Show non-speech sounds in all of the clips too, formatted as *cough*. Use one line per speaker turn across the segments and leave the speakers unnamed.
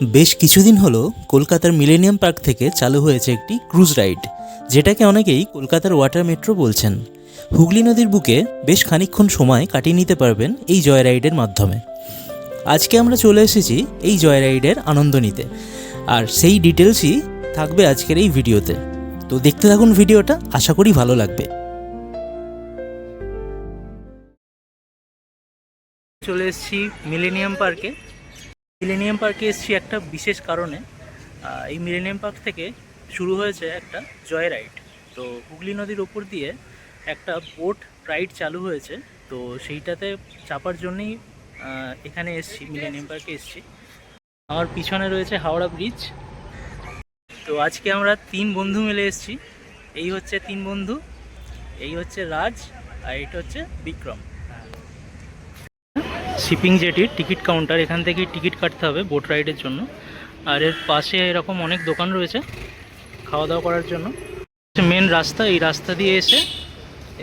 বেশ কিছুদিন হলো কলকাতার মিলেনিয়াম পার্ক থেকে চালু হয়েছে একটি ক্রুজ রাইড যেটাকে অনেকেই কলকাতার ওয়াটার মেট্রো বলছেন। হুগলি নদীর বুকে বেশ খানিকক্ষণ সময় কাটিয়ে নিতে পারবেন এই জয় রাইডের মাধ্যমে। আজকে আমরা চলে এসেছি এই জয় রাইডের আনন্দ নিতে, আর সেই ডিটেলসই থাকবে আজকের এই ভিডিওতে। তো দেখতে থাকুন ভিডিওটা, আশা করি ভালো লাগবে। চলে এসেছি মিলেনিয়াম পার্কে মিলেনিয়াম পার্কে এসেছি একটা বিশেষ কারণে। এই মিলেনিয়াম পার্ক থেকে শুরু হয়েছে একটা জয় রাইড। তো হুগলি নদীর ওপর দিয়ে একটা বোট রাইড চালু হয়েছে। তো সেইটাতে চাপার জন্যই এখানে এসেছি, মিলেনিয়াম পার্কে এসেছি। আমার পিছনে রয়েছে হাওড়া ব্রিজ। তো আজকে আমরা তিন বন্ধু মিলে এসেছি। এই হচ্ছে তিন বন্ধু, এই হচ্ছে রাজ, আর এটা হচ্ছে বিক্রম। শিপিং জেটির টিকিট কাউন্টার, এখান থেকেই টিকিট কাটতে হবে বোট রাইডের জন্য। আর এর পাশে এরকম অনেক দোকান রয়েছে খাওয়া দাওয়া করার জন্য। মেন রাস্তা, এই রাস্তা দিয়ে এসে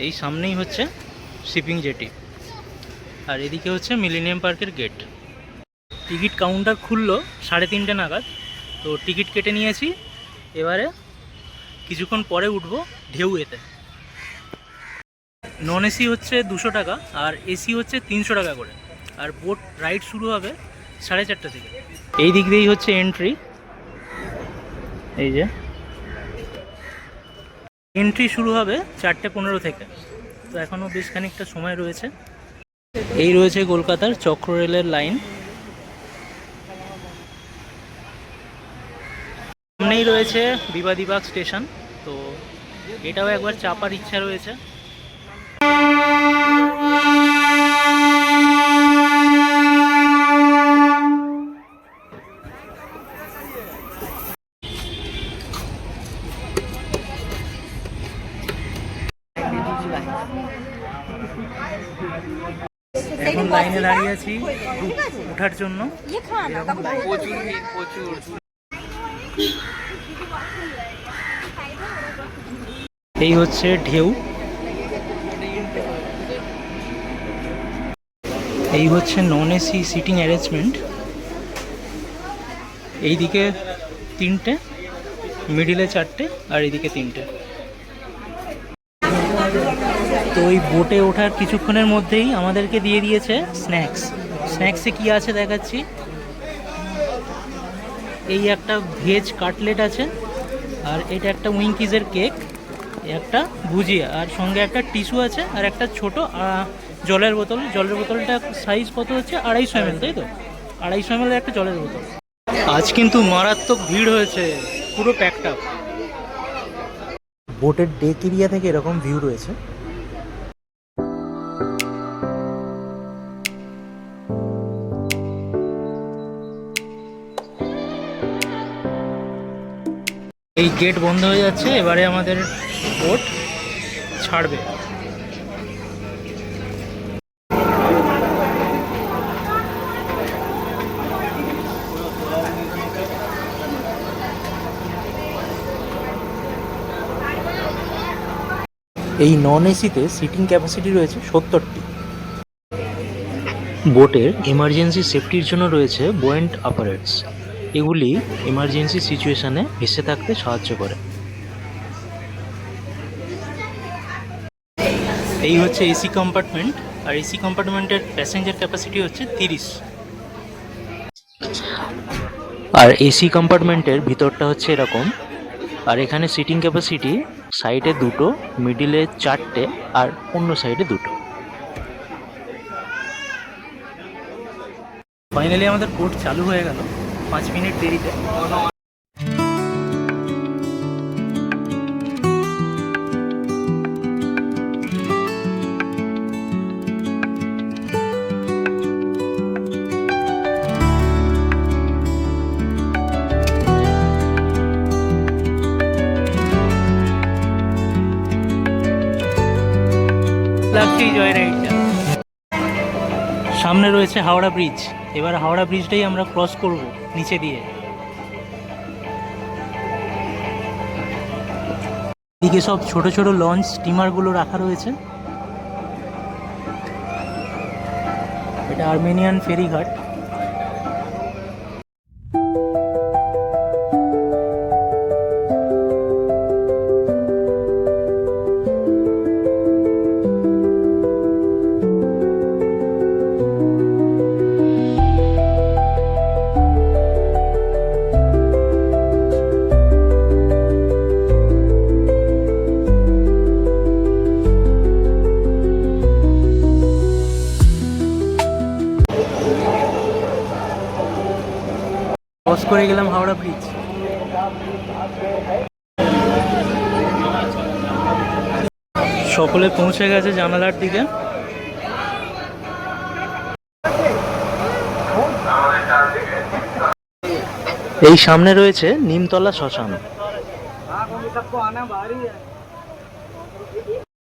এই সামনেই হচ্ছে শিপিং জেটি। আর এদিকে হচ্ছে মিলিনিয়াম পার্কের গেট টিকিট কাউন্টার খুললো সাড়ে তিনটে নাগাদ। তো টিকিট কেটে নিয়েছি। এবারে কিছুক্ষণ পরে উঠবো ঢেউ এতে। নন এসি হচ্ছে দুশো টাকা আর এসি হচ্ছে তিনশো টাকা করে। আর বোট রাইড শুরু হবে সাড়ে চারটা থেকে। এই দিক দিয়েই হচ্ছে এন্ট্রি এই যে। এন্ট্রি শুরু হবে চারটে পনেরো থেকে। তো এখনও বেশ খানিকটা সময় রয়েছে। এই রয়েছে কলকাতার চক্র রেলের লাইন। সামনেই রয়েছে বিবাদীবাগ স্টেশন। তো এটাও একবার চাপার ইচ্ছা রয়েছে। দাঁড়িয়ে আছি ওঠার জন্য। এই হচ্ছে ঢেউ। এই হচ্ছে নন এসি সিটিং অ্যারেঞ্জমেন্ট। এইদিকে তিনটে, মিডিলে চারটে, আর এইদিকে তিনটে। তো ওই বোটে ওঠার কিছুক্ষণের মধ্যেই আমাদেরকে দিয়ে দিয়েছে স্ন্যাক্স স্ন্যাক্সে কি আছে দেখাচ্ছি? এই একটা ভেজ কাটলেট আছে, আর এটা একটা উইঙ্কিজের কেক একটা ভুজিয়া, আর সঙ্গে একটা টিস্যু আছে, আর একটা ছোট জলের বোতল। জলের বোতলটা সাইজ কত হচ্ছে? আড়াইশো এমএল, তাই তো? আড়াইশো এমএল একটা জলের বোতল। আজ কিন্তু মারাত্মক ভিড় হয়েছে, পুরো প্যাকড আপ বোটের ডেক এরিয়া থেকে এরকম ভিউ রয়েছে। গেট বন্ধ হয়ে যাচ্ছে এবারে আমাদের বোট ছাড়বে। এই নন এসিতে সিটিং ক্যাপাসিটি রয়েছে সত্তরটি। বোটের এমার্জেন্সি সেফটির জন্য রয়েছে বোয়েন্ট অপারেটস এগুলি এমার্জেন্সি সিচুয়েশনে ভেসে থাকতে সাহায্য করে। এই হচ্ছে এসি কম্পার্টমেন্ট আর এসি কম্পার্টমেন্টের প্যাসেঞ্জার ক্যাপাসিটি হচ্ছে তিরিশ। আর এসি কম্পার্টমেন্টের ভিতরটা হচ্ছে এরকম। আর এখানে সিটিং ক্যাপাসিটি সাইডে দুটো মিডিলে চারটে, আর অন্য সাইডে দুটো। ফাইনালি আমাদের কোর্ট চালু হয়ে গেল। পাঁচ মিনিট দেরিতে। জয় সামনে রয়েছে হাওড়া ব্রিজ। এবার হাওড়া ব্রিজটাই আমরা ক্রস করব, নিচে দিয়ে। এদিকে সব ছোট ছোট লঞ্চ স্টিমারগুলো রাখা রয়েছে। এটা আর্মেনিয়ান ফেরিঘাট ক্রস করে গেলাম হাওড়া ব্রিজ সকলে পৌঁছে গেছে জানালার দিকে। এই সামনে রয়েছে নিমতলা শ্মশান।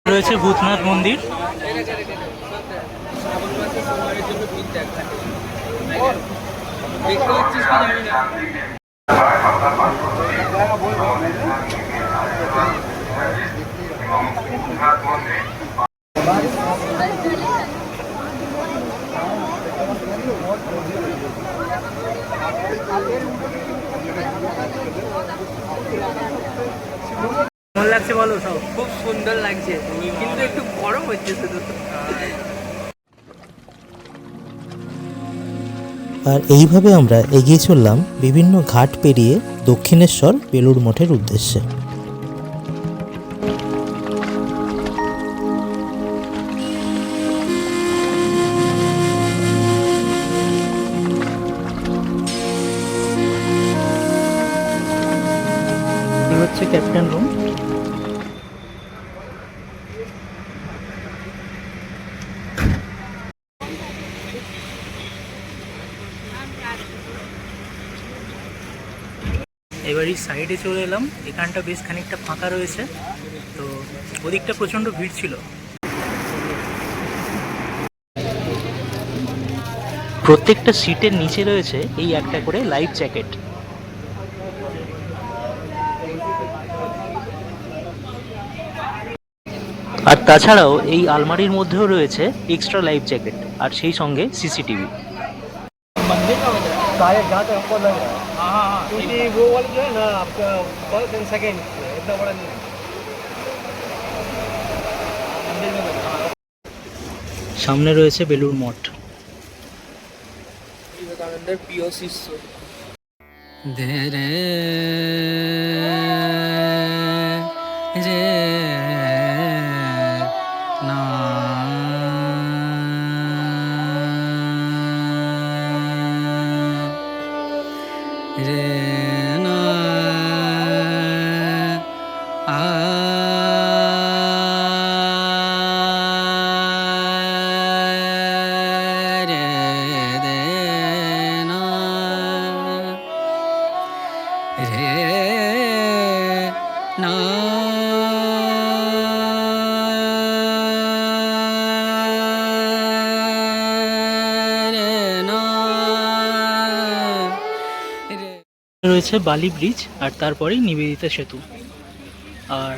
রয়েছে ভূতনাথ মন্দির। কেমন লাগছে বলো সব।
খুব সুন্দর লাগছে। কিন্তু একটু গরম হচ্ছে শুধু। *laughs*
আর এইভাবে আমরা এগিয়ে চললাম বিভিন্ন ঘাট পেরিয়ে দক্ষিণেশ্বর বেলুড় মঠের উদ্দেশ্যে।
এবারই সাইডে চলে এলাম। এখানটা বেশ খানিকটা ফাঁকা রয়েছে। তো ওদিকটা প্রচণ্ড ভিড় ছিল। প্রত্যেকটা সিটের নিচে রয়েছে এই একটা করে লাইফ জ্যাকেট আর তাছাড়াও এই আলমারির মধ্যেও রয়েছে এক্সট্রা লাইফ জ্যাকেট আর সেই সঙ্গে সিসিটিভি
शायद जहाँ तक हमको लग रहा है हाँ हाँ क्योंकि वो वाली जो है ना आपका फर्स्ट एंड सेकेंड इतना बड़ा नहीं है
সামনে রয়েছে বেলুর মঠ
বিবেকানন্দের প্রিয় শিষ্য ধীরে রে
রয়েছে বালি ব্রিজ আর তারপরেই নিবেদিতা সেতু। আর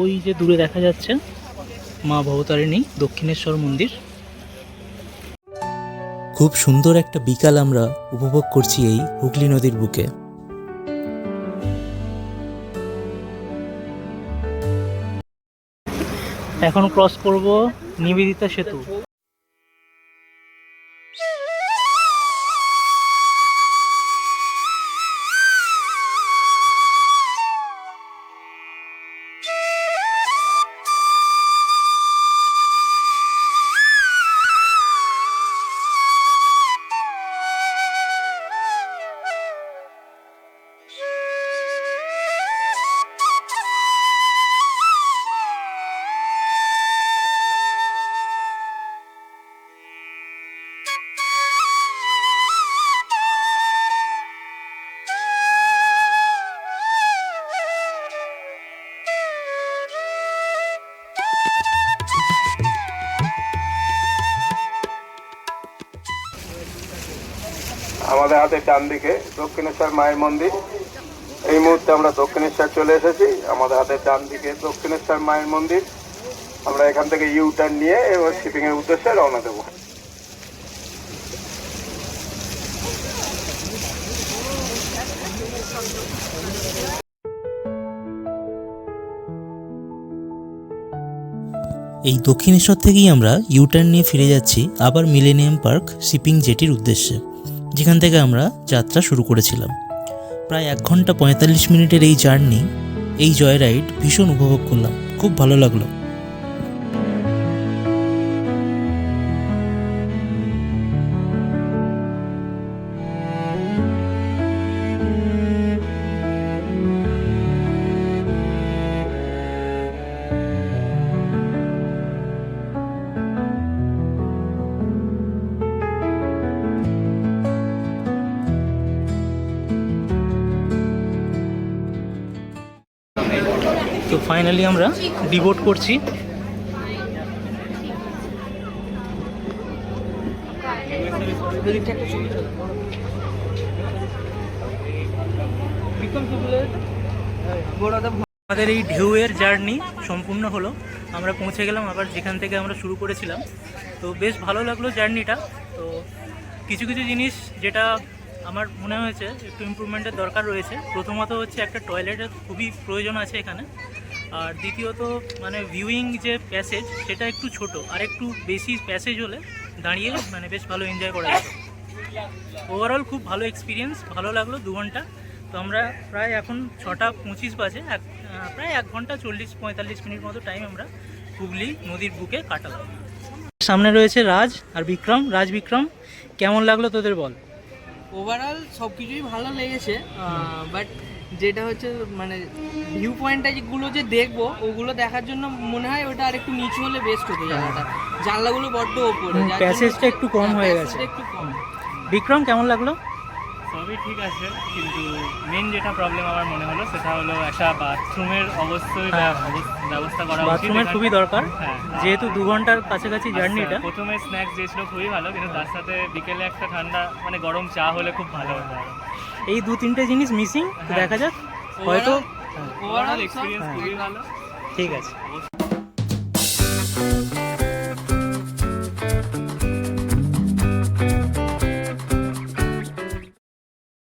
ওই যে দূরে দেখা যাচ্ছে মা ভবতারিণী দক্ষিণেশ্বর মন্দির।
খুব সুন্দর একটা বিকাল আমরা উপভোগ করছি এই হুগলি নদীর বুকে।
এখন ক্রস করব নিবেদিতা সেতু।
হাতে ডান দিকে দক্ষিণেশ্বর মায়ের মন্দির। এই মুহূর্তে আমরা দক্ষিণেশ্বর চলে এসেছি। আমাদের হাতে ডান দিকে দক্ষিণেশ্বর মায়ের মন্দির। আমরা এখান থেকে ইউ টার্ন নিয়ে এবার শিপিং এর উদ্দেশ্যে রওনা দেবো।
এই দক্ষিণেশ্বর থেকেই আমরা ইউটার্ন নিয়ে ফিরে যাচ্ছি আবার মিলেনিয়াম পার্ক শিপিং জেটির উদ্দেশ্যে। যেখান থেকে আমরা যাত্রা শুরু করেছিলাম। প্রায় এক ঘণ্টা পঁয়তাল্লিশ মিনিটের এই জার্নি, এই জয় রাইড ভীষণ উপভোগ করলাম। খুব ভালো লাগল।
ফাইনালি আমরা ডিভোট করছি। আমাদের এই ঢেউয়ের জার্নি সম্পূর্ণ হলো। আমরা পৌঁছে গেলাম, আবার যেখান থেকে আমরা শুরু করেছিলাম। তো বেশ ভালো লাগল জার্নিটা। তো কিছু কিছু জিনিস যেটা আমার মনে হয়েছে একটু ইম্প্রুভমেন্টের দরকার রয়েছে। প্রথমত হচ্ছে একটা টয়লেটের খুবই প্রয়োজন আছে এখানে। আর দ্বিতীয়ত মানে ভিউইং যে প্যাসেজ সেটা একটু ছোট, আর একটু বেশি প্যাসেজ হলে দাঁড়িয়ে মানে বেশ ভালো এনজয় করা যেত ওভারঅল খুব ভালো এক্সপিরিয়েন্স ভালো লাগল দু ঘণ্টা। তো আমরা প্রায় এখন ছটা পঁচিশ বাজে, এক প্রায় এক ঘণ্টা চল্লিশ, পঁয়তাল্লিশ মিনিট মতো টাইম আমরা হুগলি নদীর বুকে কাটালাম। সামনে রয়েছে রাজ আর বিক্রম। রাজ বিক্রম, কেমন লাগল তোদের বল?
ওভারঅল সব কিছুই ভালো লেগেছে বাট যেটা হচ্ছে মানে ভিউ পয়েন্টটা যেগুলো যে দেখব ওগুলো দেখার জন্য মনে হয় ওটা আর একটু নিচু হলে বেস্ট হতো জায়গাটা। জানলাগুলো বড্ড ওপরে
প্যাসেজটা একটু কম
হ্যাঁ,
হয়ে গেছে।
একটু কম।
বিক্রম কেমন লাগল?
সবই ঠিক আছে কিন্তু মেন যেটা প্রবলেম আমার মনে হলো সেটা হলো একটা বাথরুমের অবশ্যই
হ্যাঁ।
অবস- ব্যবস্থা করা
বাথরুমের খুবই দরকার।
হ্যাঁ
যেহেতু দু ঘণ্টার কাছাকাছি জার্নিটা
আচ্ছা, প্রথমে স্ন্যাক্স দিয়েছিল খুবই ভালো কিন্তু তার সাথে বিকেলে একটা ঠান্ডা মানে গরম চা হলে খুব ভালো হতো।
এই দু তিনটে জিনিস মিসিং
হ্যাঁ।
দেখা যাক হয়তো
ওভারঅল এক্সপিরিয়েন্স
হ্যাঁ।
খুবই ভালো।
ঠিক আছে।